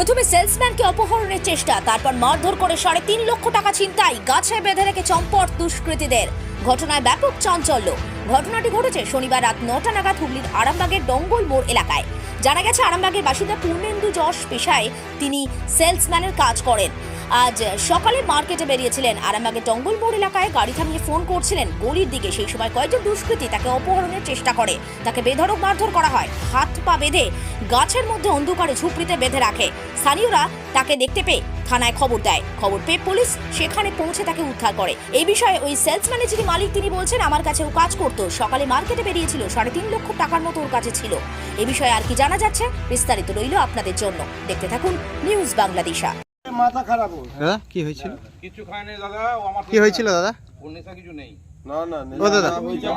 প্রথমে সেলসম্যানকে অপহরণের চেষ্টা, তারপর মারধর করে সাড়ে তিন লক্ষ টাকা ছিনতাই, গাছে বেঁধে রেখে চম্পট দুষ্কৃতীদের। ঘটনায় ব্যাপক চাঞ্চল্য। ঘটনাটি ঘটেছে শনিবার রাত নটা নাগাদ হুগলির আরামবাগের ডঙ্গল মোড় এলাকায়। জানা গেছে, আরামবাগের বাসিন্দা পূর্ণেন্দু যশ পেশায় তিনি সেলসম্যানের কাজ করেন। আজ সকালে মার্কেটে বেরিয়েছিলেন। আরামবাগের টঙ্গল মোড় এলাকায় গাড়ি থামিয়ে ফোন করছিলেন গলির দিকে। সেই সময় কয়েকজন দুষ্কৃতী তাকে অপহরণের চেষ্টা করে। তাকে বেধড়ক মারধর করা হয়। হাত পা বেঁধে গাছের মধ্যে অন্ধকারে ঝুপড়িতে বেঁধে রাখে। স্থানীয়রা তাকে দেখতে পেয়ে থানায় খবর দেয়। খবর পেয়ে পুলিশ সেখানে পৌঁছে তাকে উদ্ধার করে। এই বিষয়ে ওই সেলসম্যানের যিনি মালিক, তিনি বলছেন, আমার কাছে ও কাজ করতো। সকালে মার্কেটে বেরিয়েছিল। সাড়ে তিন লক্ষ টাকার মতো ওর কাছে ছিল। এ বিষয়ে আর কি জানা যাচ্ছে, বিস্তারিত রইল আপনাদের জন্য। দেখতে থাকুন নিউজ বাংলাদেশা। মাথা খারাপ দাদা কি হয়েছিল? কিছু খায়নি দাদা ও আমার কি হয়েছিল দাদা? ওর নেশা কিছু নেই। না না ও দাদা। হয়েছে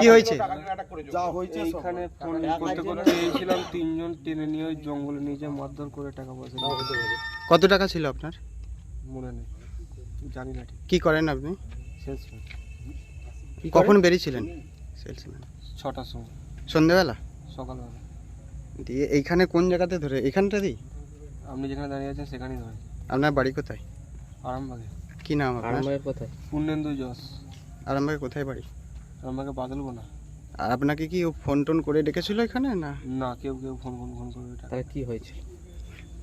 কি হয়েছে? যা হয়েছে এইখানে ফোন করতে করতে এসেছিলাম তিনজন টেনে নিয়ে ওই জঙ্গলে নিয়ে মারধর করে টাকা পয়সা কত টাকা ছিল আপনার? মনে নেই। জানি না ঠিক। কি করেন আপনি? কখন বেরিয়েছিলেন? সেলসম্যান ছটার সময়। সন্ধেবেলা সকালবেলা। দিয়ে এইখানে কোন জায়গাতে ধরে? এখানটাতেই আপনি যেখানে দাঁড়িয়ে আছেন সেখানেই ধরে আপনার বাড়ি কোথায়? আরামবাগে। কি নাম আপনার? কোথায়? পূর্ণেন্দু যশ। আরামবাগে কোথায় বাড়ি? আরামবাগে বাদলবো না। আর আপনাকে কি ও ফোন টোন করে ডেকেছিল এখানে না? না কেউ কেউ ফোন ফোন ফোন করে এটা তাহলে কি হয়েছে?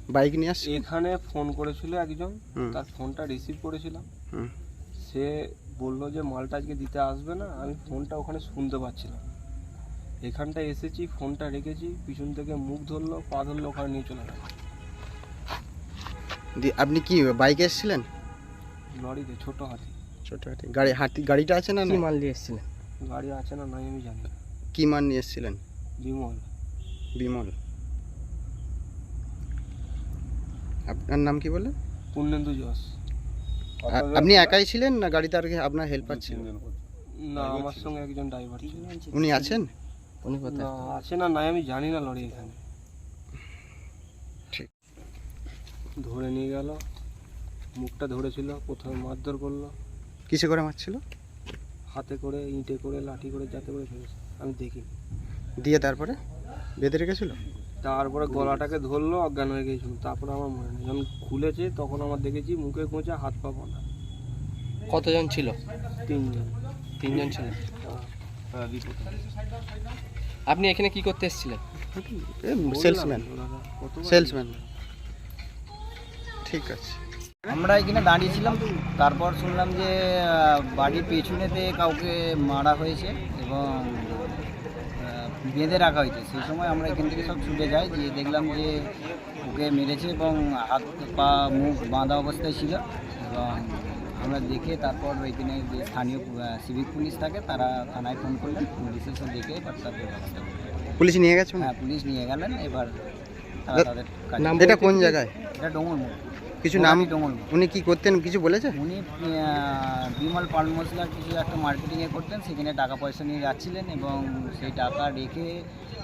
বাইক নিয়ে আসছে? এখানে ফোন করেছিল একজন হুম। তার ফোনটা রিসিভ করেছিলাম। হুম। সে বলল যে মালটা আজকে দিতে আসবে না আমি ফোনটা ওখানে শুনতে পাচ্ছিলাম। এখানটা এসেছি ফোনটা রেখেছি পিছন থেকে মুখ ধরলো পা ধরলো ওখানে নিয়ে চলে গেল। দিয়ে আপনি কি বাইকে এসেছিলেন? লরিতে ছোট হাতি। ছোট হাতি। গাড়ি হাতি গাড়িটা আছে না কি মাল নিয়ে এসেছিলেন? গাড়ি আছে না নাই আমি জানি কি মান নিয়ে এসেছিলেন? বিমল। বিমল। আপনার নাম কি বললেন? পূর্ণেন্দু যশ। আপনি একাই ছিলেন না গাড়িতে আর কি আপনার হেল্পার ছিল না আমার সঙ্গে একজন ড্রাইভার ছিল। উনি আছেন? উনি কোথায়? না আছে না নাই আমি জানি না লরি এখানে ঠিক। ধরে নিয়ে গেল। মুখটা ধরেছিল প্রথমে মারধর করল। কিসে করে মারছিল? হাতে করে ইঁটে করে লাঠি করে যাতে করে ফেলেছে। আমি দেখি দিয়ে তারপরে বেঁধে রেখেছিল? তারপরে গলাটাকে ধরলো অজ্ঞান হয়ে গেছিল তারপরে আমার মনে নেই। যখন খুলেছে তখন আমার দেখেছি মুখে গোঁচা হাত পা বাঁধা কতজন ছিল? তিনজন। তিনজন ছিল? আপনি এখানে কি করতে এসেছিলেন? সেলসম্যান। সেলসম্যান। ঠিক আছে। আমরা এখানে দাঁড়িয়েছিলাম তারপর শুনলাম যে বাড়ির পেছনেতে কাউকে মারা হয়েছে এবং বেঁধে রাখা হয়েছে। সেই সময় আমরা এখান থেকে সব ছুটে যাই যে দেখলাম যে ওকে মেরেছে এবং হাত পা মুখ বাঁধা অবস্থায় ছিল এবং আমরা দেখে তারপর এখানে যে স্থানীয় সিভিক পুলিশ থাকে তারা থানায় ফোন করলেন। পুলিশ এসে দেখে ব্যবস্থা পুলিশ নিয়ে গেছে হ্যাঁ পুলিশ নিয়ে গেলেন। এবার এটা কোন জায়গায়? এটা ডোঙর কিছু নাম উনি কি করতেন কিছু বলেছে? উনি বিমল পান মশলার কিছু একটা মার্কেটিংয়ে করতেন সেখানে টাকা পয়সা নিয়ে যাচ্ছিলেন এবং সেই টাকা রেখে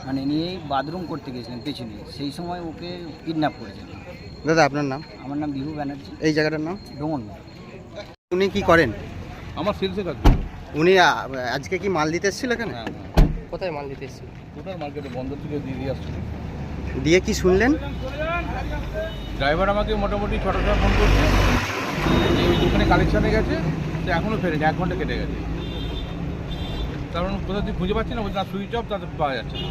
মানে নিয়েই বাথরুম করতে গেছিলেন পেছনে। সেই সময় ওকে কিডন্যাপ করেছেন। দাদা আপনার নাম? আমার নাম বিহু ব্যানার্জি। এই জায়গাটার নাম? ডোঙর উনি কি করেন? আমার সেলসে কাজ উনি আজকে কি মাল দিতে এসেছিল এখানে? কোথায় মাল দিতে এসেছিল? টোটাল মার্কেটে বন্ধ থেকে দিয়ে দিয়ে আসছিল। দিয়ে কি শুনলেন? ড্রাইভার আমাকে মোটামুটি ছটা সময় ফোন করছে। যে ওই দোকানে কালেকশানে গেছে তো এখনও ফেরেনি এক ঘণ্টা কেটে গেছে। কারণ কোথাও তুই খুঁজে পাচ্ছি না বলছি না সুইচ অফ তাতে পাওয়া যাচ্ছে না।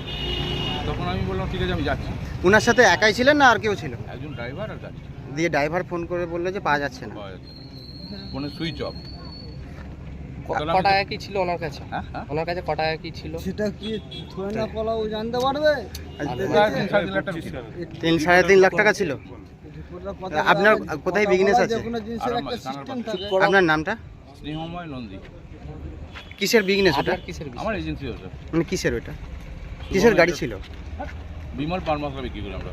তখন আমি বললাম ঠিক আছে আমি যাচ্ছি। ওনার সাথে একাই ছিলেন না আর কেউ ছিল? একজন ড্রাইভার আর যাচ্ছি দিয়ে ড্রাইভার ফোন করে বলল যে পাওয়া যাচ্ছে না। পাওয়া যাচ্ছে না। ফোনে সুইচ অফ ক- তাহলে টাকা কি ছিল ওনার কাছে। হ্যাঁ হ্যাঁ। ওনার কাছে ক টাকা কি ছিল? সেটা কি জানতে পারবে? তিন সাড়ে তিন লাখ টাকা ছিল। আপনার কোথায় বিজনেস আছে। আপনার নামটা? নন্দী। কিসের বিজনেস ওটা? আপনার কিসের আমার এজেন্সি ওটা। মানে কিসের ওটা? কিসের গাড়ি ছিল? বিমল পান মশলা বিক্রি করি আমরা।